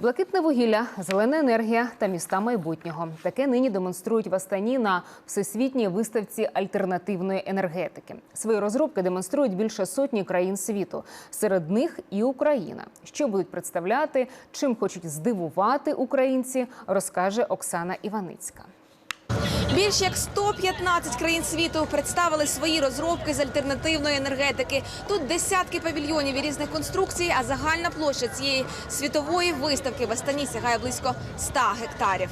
Блакитне вугілля, зелена енергія та міста майбутнього. Таке нині демонструють в Астані на всесвітній виставці альтернативної енергетики. Свої розробки демонструють більше сотні країн світу. Серед них і Україна. Що будуть представляти, чим хочуть здивувати українці, розкаже Оксана Іваницька. Більш як 115 країн світу представили свої розробки з альтернативної енергетики. Тут десятки павільйонів і різних конструкцій, а загальна площа цієї світової виставки в Астані сягає близько 100 гектарів.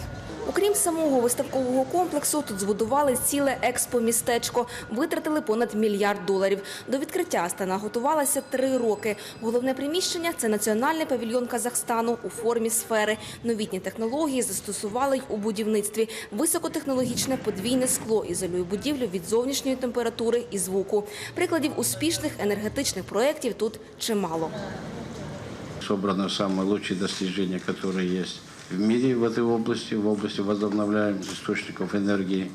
Окрім самого виставкового комплексу, тут збудували ціле експомістечко, витратили понад мільярд доларів. До відкриття Астана готувалася три роки. Головне приміщення це національний павільйон Казахстану у формі сфери. Новітні технології застосували й у будівництві. Високотехнологічне подвійне скло ізолює будівлю від зовнішньої температури і звуку. Прикладів успішних енергетичних проєктів тут чимало. собраны самые лучшие достижения, которые есть в мире в этой области, в области возобновляемых источников энергии.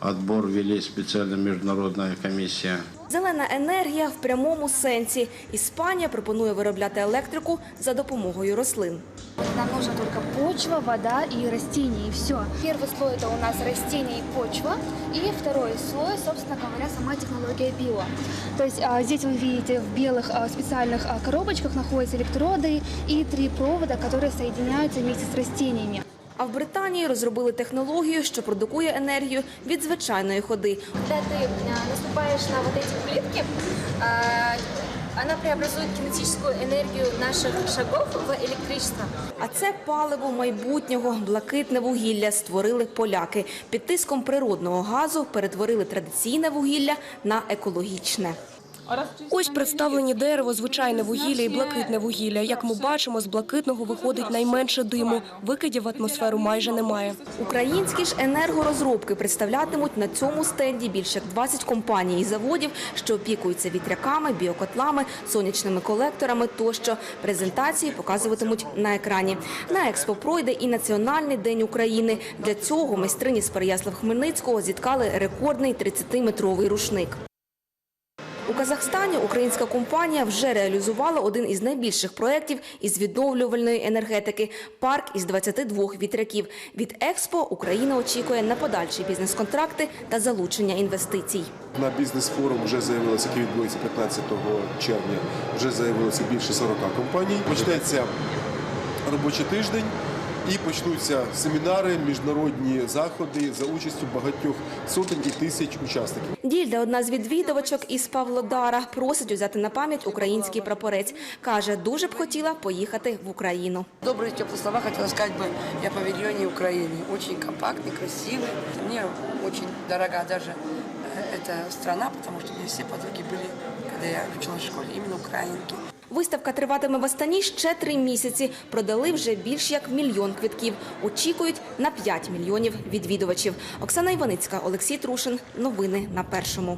Отбор вели специальная международная комиссия. Зелена енергія в прямому сенсі. Іспанія пропонує виробляти електрику за допомогою рослин. Нам нужна только почва, вода и растения, и все. Первый слой это у нас растения и почва, и второй слой, собственно говоря, сама технология био. То есть а, здесь вы видите в белых а, специальных а, коробочках находятся электроды и три провода, которые соединяются вместе с растениями. А в Британії розробили технологію, що продукує енергію від звичайної ходи. Когда ты а, наступаешь на вот эти плитки, а, она преобразует кинетическую энергию наших шагов в электричество. А це паливо майбутнього, блакитне вугілля створили поляки. Під тиском природного газу перетворили традиційне вугілля на екологічне. Ось представлені дерево, звичайне вугілля і блакитне вугілля. Як ми бачимо, з блакитного виходить найменше диму. Викидів в атмосферу майже немає. Українські ж енергорозробки представлятимуть на цьому стенді більше як 20 компаній і заводів, що опікуються вітряками, біокотлами, сонячними колекторами тощо. Презентації показуватимуть на екрані. На експо пройде і Національний день України. Для цього майстрині з Переяслав-Хмельницького зіткали рекордний 30-метровий рушник. У Казахстані українська компанія вже реалізувала один із найбільших проєктів із відновлювальної енергетики – парк із 22 вітряків. Від Експо Україна очікує на подальші бізнес-контракти та залучення інвестицій. На бізнес-форум вже заявилося, який відбудеться 15 червня, вже заявилося більше 40 компаній. Почнеться робочий тиждень і почнуться семінари, міжнародні заходи за участю багатьох сотень і тисяч учасників. Дільда, одна з відвідувачок із Павлодара, просить взяти на пам'ять український прапорець. Каже, дуже б хотіла поїхати в Україну. Добрые теплые слова хотела сказать бы и о павильоне Украины. Очень компактный, красивый. Мне очень дорога даже э, эта страна, потому что у меня все подруги были, когда я училась в школе, именно украинки. Виставка триватиме в Астані ще три місяці. Продали вже більш як мільйон квитків. Очікують на 5 мільйонів відвідувачів. Оксана Іваницька, Олексій Трушин. Новини на першому.